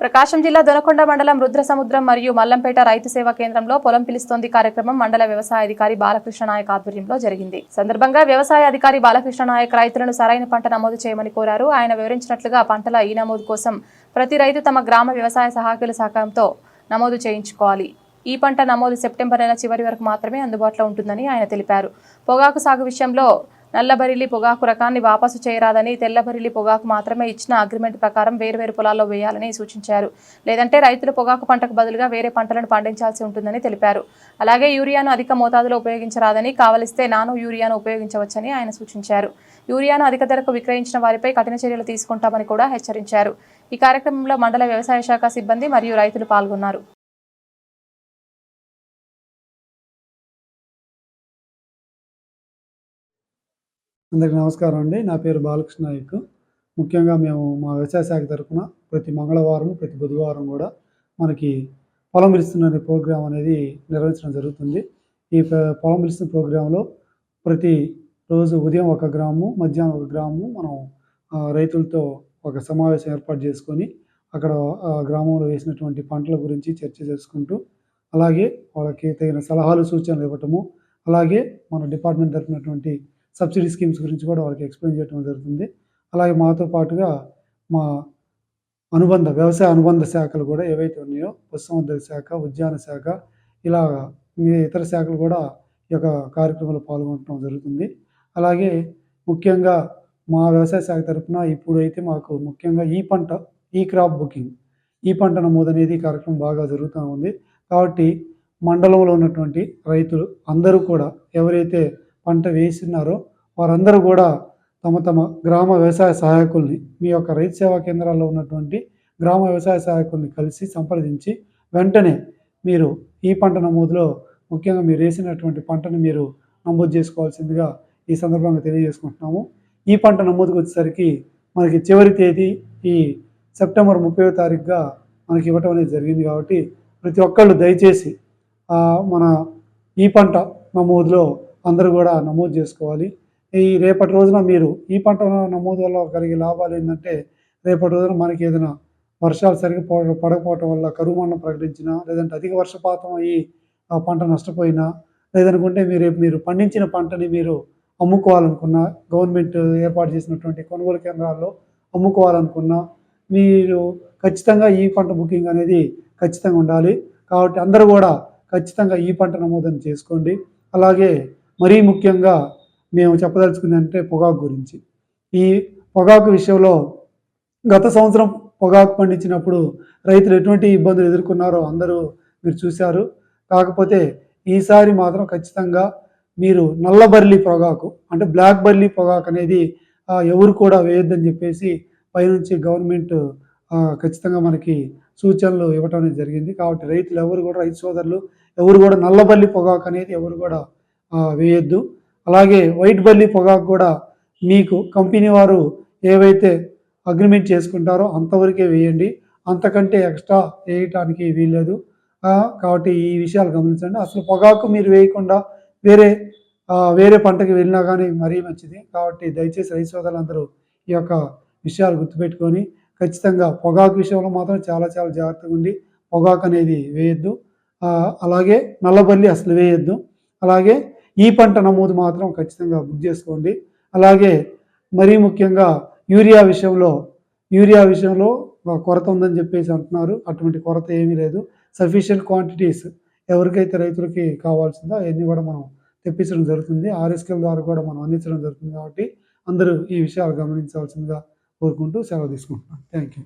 ప్రకాశం జిల్లా దొనకొండ మండలం రుద్రసముద్రం మరియు మల్లంపేట రైతు సేవా కేంద్రంలో పొలం పిలుస్తోంది కార్యక్రమం మండల వ్యవసాయ అధికారి బాలకృష్ణ నాయక్ ఆధ్వర్యంలో జరిగింది. సందర్భంగా వ్యవసాయ అధికారి బాలకృష్ణ నాయక్ రైతులను సరైన పంట నమోదు చేయమని కోరారు. ఆయన వివరించినట్లుగా పంటల ఈ నమోదు కోసం ప్రతి రైతు తమ గ్రామ వ్యవసాయ సహాయకుల సహకారంతో నమోదు చేయించుకోవాలి. ఈ పంట నమోదు సెప్టెంబర్ నెల చివరి వరకు మాత్రమే అందుబాటులో ఉంటుందని ఆయన తెలిపారు. పొగాకు సాగు విషయంలో నల్లబరిలి పొగాకు రకాన్ని వాపసు చేయరాదని తెల్లబరిలి పొగాకు మాత్రమే ఇచ్చిన అగ్రిమెంట్ ప్రకారం వేర్వేరు పొలాల్లో వేయాలని సూచించారు. లేదంటే రైతులు పొగాకు పంటకు బదులుగా వేరే పంటలను పండించాల్సి ఉంటుందని తెలిపారు. అలాగే యూరియాను అధిక మోతాదులో ఉపయోగించరాదని కావలిస్తే నానో యూరియాను ఉపయోగించవచ్చని ఆయన సూచించారు. యూరియాను అధిక ధరకు విక్రయించిన వారిపై కఠిన చర్యలు తీసుకుంటామని కూడా హెచ్చరించారు. ఈ కార్యక్రమంలో మండల వ్యవసాయ శాఖ సిబ్బంది మరియు రైతులు పాల్గొన్నారు. అందరికీ నమస్కారం అండి. నా పేరు బాలకృష్ణ నాయక్. ముఖ్యంగా మేము మా వ్యవసాయ శాఖ తరఫున ప్రతి మంగళవారం ప్రతి బుధవారం కూడా మనకి పొలం పిలుస్తున్న ప్రోగ్రాం అనేది నిర్వహించడం జరుగుతుంది. ఈ పొలం పిలుస్తున్న ప్రోగ్రాంలో ప్రతి రోజు ఉదయం ఒక గ్రాము మధ్యాహ్నం ఒక గ్రాము మనం రైతులతో ఒక సమావేశం ఏర్పాటు చేసుకొని అక్కడ ఆ గ్రామంలో వేసినటువంటి పంటల గురించి చర్చ చేసుకుంటూ అలాగే వాళ్ళకి తగిన సలహాలు సూచనలు ఇవ్వటము అలాగే మన డిపార్ట్మెంట్ తరఫునటువంటి సబ్సిడీ స్కీమ్స్ గురించి కూడా వాళ్ళకి ఎక్స్ప్లెయిన్ చేయడం జరుగుతుంది. అలాగే మాతో పాటుగా మా అనుబంధ వ్యవసాయ అనుబంధ శాఖలు కూడా ఏవైతే ఉన్నాయో పశుసంవర్ధక శాఖ ఉద్యాన శాఖ ఇలా మీ ఇతర శాఖలు కూడా ఈ యొక్క కార్యక్రమంలో పాల్గొనడం జరుగుతుంది. అలాగే ముఖ్యంగా మా వ్యవసాయ శాఖ తరఫున ఇప్పుడు అయితే మాకు ముఖ్యంగా ఈ పంట ఈ క్రాప్ బుకింగ్ ఈ పంట నమోదు అనేది కార్యక్రమం బాగా జరుగుతూ ఉంది. కాబట్టి మండలంలో ఉన్నటువంటి రైతులు అందరూ కూడా ఎవరైతే పంట వేసినారో వారందరూ కూడా తమ తమ గ్రామ వ్యవసాయ సహాయకుల్ని మీ యొక్క రైతు సేవా కేంద్రాల్లో ఉన్నటువంటి గ్రామ వ్యవసాయ సహాయకుల్ని కలిసి సంప్రదించి వెంటనే మీరు ఈ పంట నమోదులో ముఖ్యంగా మీరు వేసినటువంటి పంటను మీరు నమోదు చేసుకోవాల్సిందిగా ఈ సందర్భంగా తెలియజేసుకుంటున్నాము. ఈ పంట నమోదుకు వచ్చేసరికి మనకి చివరి తేదీ ఈ సెప్టెంబర్ ముప్పై తారీఖుగా మనకి ఇవ్వటం అనేది జరిగింది కాబట్టి ప్రతి ఒక్కళ్ళు దయచేసి మన ఈ పంట నమోదులో అందరూ కూడా నమోదు చేసుకోవాలి. ఈ రేపటి రోజున మీరు ఈ పంట నమోదు వల్ల కలిగే లాభాలు ఏంటంటే రేపటి రోజున మనకి ఏదైనా వర్షాలు సరిగ్గా పడకపోవటం వల్ల కరువు మండలం ప్రకటించినా లేదంటే అధిక వర్షపాతం అయ్యి ఆ పంట నష్టపోయినా లేదనుకుంటే మీరు రేపు మీరు పండించిన పంటని మీరు అమ్ముకోవాలనుకున్నా గవర్నమెంట్ ఏర్పాటు చేసినటువంటి కొనుగోలు కేంద్రాల్లో అమ్ముకోవాలనుకున్నా మీరు ఖచ్చితంగా ఈ పంట బుకింగ్ అనేది ఖచ్చితంగా ఉండాలి. కాబట్టి అందరూ కూడా ఖచ్చితంగా ఈ పంట నమోదని చేసుకోండి. అలాగే మరీ ముఖ్యంగా మేము చెప్పదలుచుకుంది అంటే పొగాకు గురించి. ఈ పొగాకు విషయంలో గత సంవత్సరం పొగాకు పండించినప్పుడు రైతులు ఎటువంటి ఇబ్బందులు ఎదుర్కొన్నారో అందరూ మీరు చూశారు. కాకపోతే ఈసారి మాత్రం ఖచ్చితంగా మీరు నల్ల బర్లీ పొగాకు అంటే బ్లాక్ బర్లీ పొగాకు అనేది ఎవరు కూడా వేయొద్దని చెప్పేసి పైనుంచి గవర్నమెంట్ ఖచ్చితంగా మనకి సూచనలు ఇవ్వటం అనేది జరిగింది. కాబట్టి రైతులు ఎవరు కూడా రైతు సోదరులు ఎవరు కూడా నల్లబల్లి పొగాకు అనేది ఎవరు కూడా వేయొద్దు. అలాగే వైట్ బల్లి పొగాకు కూడా మీకు కంపెనీ వారు ఏవైతే అగ్రిమెంట్ చేసుకుంటారో అంతవరకే వేయండి. అంతకంటే ఎక్స్ట్రా వేయటానికి వీల్లేదు. కాబట్టి ఈ విషయాలు గమనించండి. అసలు పొగాకు మీరు వేయకుండా వేరే వేరే పంటకి వెళ్ళినా కానీ మరీ మంచిది. కాబట్టి దయచేసి రైతు సోదరులందరూ ఈ యొక్క విషయాలు గుర్తుపెట్టుకొని ఖచ్చితంగా పొగాకు విషయంలో మాత్రం చాలా చాలా జాగ్రత్తగా ఉండి పొగాకు అనేది వేయొద్దు. అలాగే నల్లబల్లి అసలు వేయొద్దు. అలాగే ఈ పంట నమోదు మాత్రం ఖచ్చితంగా బుక్ చేసుకోండి. అలాగే మరీ ముఖ్యంగా యూరియా విషయంలో యూరియా విషయంలో కొరత ఉందని చెప్పేసి అంటున్నారు. అటువంటి కొరత ఏమీ లేదు. సఫిషియంట్ క్వాంటిటీస్ ఎవరికైతే రైతులకి కావాల్సిందో అవన్నీ కూడా మనం తెప్పించడం జరుగుతుంది. ఆర్ఎస్కేల ద్వారా కూడా మనం అందించడం జరుగుతుంది కాబట్టి అందరూ ఈ విషయాలు గమనించాల్సిందిగా కోరుకుంటూ సెలవు తీసుకుంటున్నాను థ్యాంక్ యూ